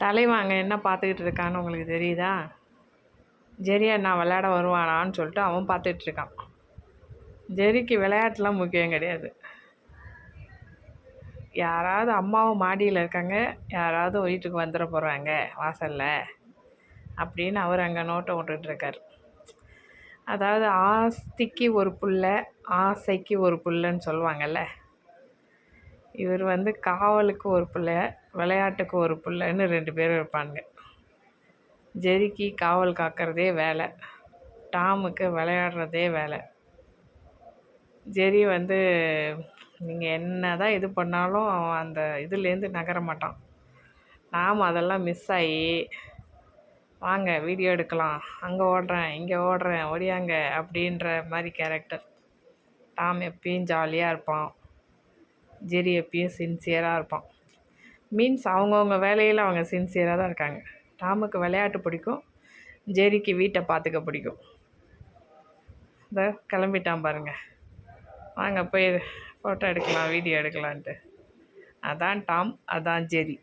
தலைவாங்க என்ன பார்த்துக்கிட்டு இருக்கான்னு உங்களுக்கு தெரியுதா? ஜெரியா நான் விளையாட வருவானான்னு சொல்லிட்டு அவன் பார்த்துட்டு இருக்கான். ஜெரிக்கு விளையாட்டுலாம் முக்கியம் கிடையாது. யாராவது அம்மாவும் மாடியில் இருக்காங்க. யாராவது வீட்டுக்கு வந்துட போகிறாங்க வாசலில் அப்படின்னு அவர் அங்கே நோட்டை விட்டுட்ருக்கார் அதாவது ஆஸ்திக்கு ஒரு புள்ள ஆசைக்கு ஒரு புள்ளன்னு சொல்லுவாங்கல்ல. இவர் வந்து காவலுக்கு ஒரு பிள்ளை விளையாட்டுக்கு ஒரு பிள்ளைன்னு ரெண்டு பேரும் இருப்பாங்க ஜெரிக்கு காவல் காக்கிறதே வேலை. டாமுக்கு விளையாடுறதே வேலை. ஜெரி வந்து நீங்கள் என்ன தான் இது பண்ணாலும் அவன் அந்த இதுலேருந்து நகர மாட்டான். நாம் அதெல்லாம் மிஸ் ஆகி வாங்க வீடியோ எடுக்கலாம். அங்கே ஓடுறேன் இங்கே ஓடுறேன் ஓடியாங்க அப்படின்ற மாதிரி கேரக்டர் டாம் எப்பயும் ஜாலியாக இருப்பான். ஜெரி எப்பயும் சின்சியராக இருப்பான். மீன்ஸ் அவங்கவுங்க வேலையில் அவங்க சின்சியராக தான் இருக்காங்க. டாமுக்கு விளையாட்டு பிடிக்கும். ஜெரிக்கு வீட்டை பார்த்துக்க பிடிக்கும். இந்த கிளம்பிட்டான் பாருங்கள் வாங்க போய் ஃபோட்டோ எடுக்கலாம் வீடியோ எடுக்கலான்ட்டு. அதான் டாம் அதான் ஜெரி